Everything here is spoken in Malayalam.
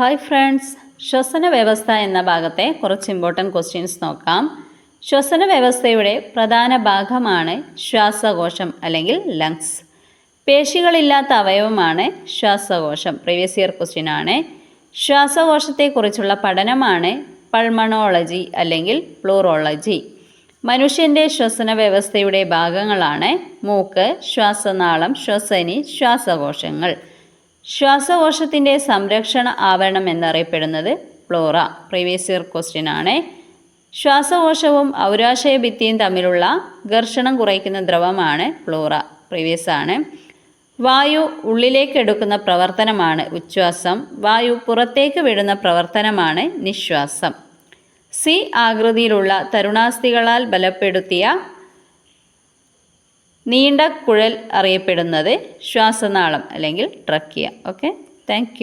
ഹായ് ഫ്രണ്ട്സ് ശ്വസന വ്യവസ്ഥ എന്ന ഭാഗത്തെ കുറച്ച് ഇമ്പോർട്ടന്റ് ക്വസ്റ്റ്യൻസ് നോക്കാം. ശ്വസന വ്യവസ്ഥയുടെ പ്രധാന ഭാഗമാണ് ശ്വാസകോശം അല്ലെങ്കിൽ ലങ്സ് പേശികളില്ലാത്ത അവയവമാണ് ശ്വാസകോശം പ്രീവിയസ് ഇയർ ക്വസ്റ്റ്യൻ ആണ്. ശ്വാസകോശത്തെക്കുറിച്ചുള്ള പഠനമാണ് പൾമണോളജി അല്ലെങ്കിൽ പ്ലൂറോളജി മനുഷ്യന്റെ ശ്വസന വ്യവസ്ഥയുടെ ഭാഗങ്ങളാണ് മൂക്ക് ശ്വാസനാളം ശ്വസനി ശ്വാസകോശങ്ങൾ. ശ്വാസകോശത്തിന്റെ സംരക്ഷണ ആവരണം എന്നറിയപ്പെടുന്നത് ഫ്ലോറ പ്രീവിയസ് ഇയർ ക്വസ്റ്റ്യൻ ആണ്. ശ്വാസകോശവും ഔരാശയ ഭിത്തിയും തമ്മിലുള്ള ഘർഷണം കുറയ്ക്കുന്ന ദ്രവമാണ് ഫ്ലോറ പ്രീവിയസ് ആണ്. വായു ഉള്ളിലേക്ക് എടുക്കുന്ന പ്രവർത്തനമാണ് ഉച്ഛ്വാസം. വായു പുറത്തേക്ക് വിടുന്ന പ്രവർത്തനമാണ് നിശ്വാസം. സി ആകൃതിയിലുള്ള തരുണാസ്ഥികളാൽ ബലപ്പെടുത്തിയ നീണ്ട കുഴൽ അറിയപ്പെടുന്നത് ശ്വാസനാളം അല്ലെങ്കിൽ ട്രക്കിയ. Okay thank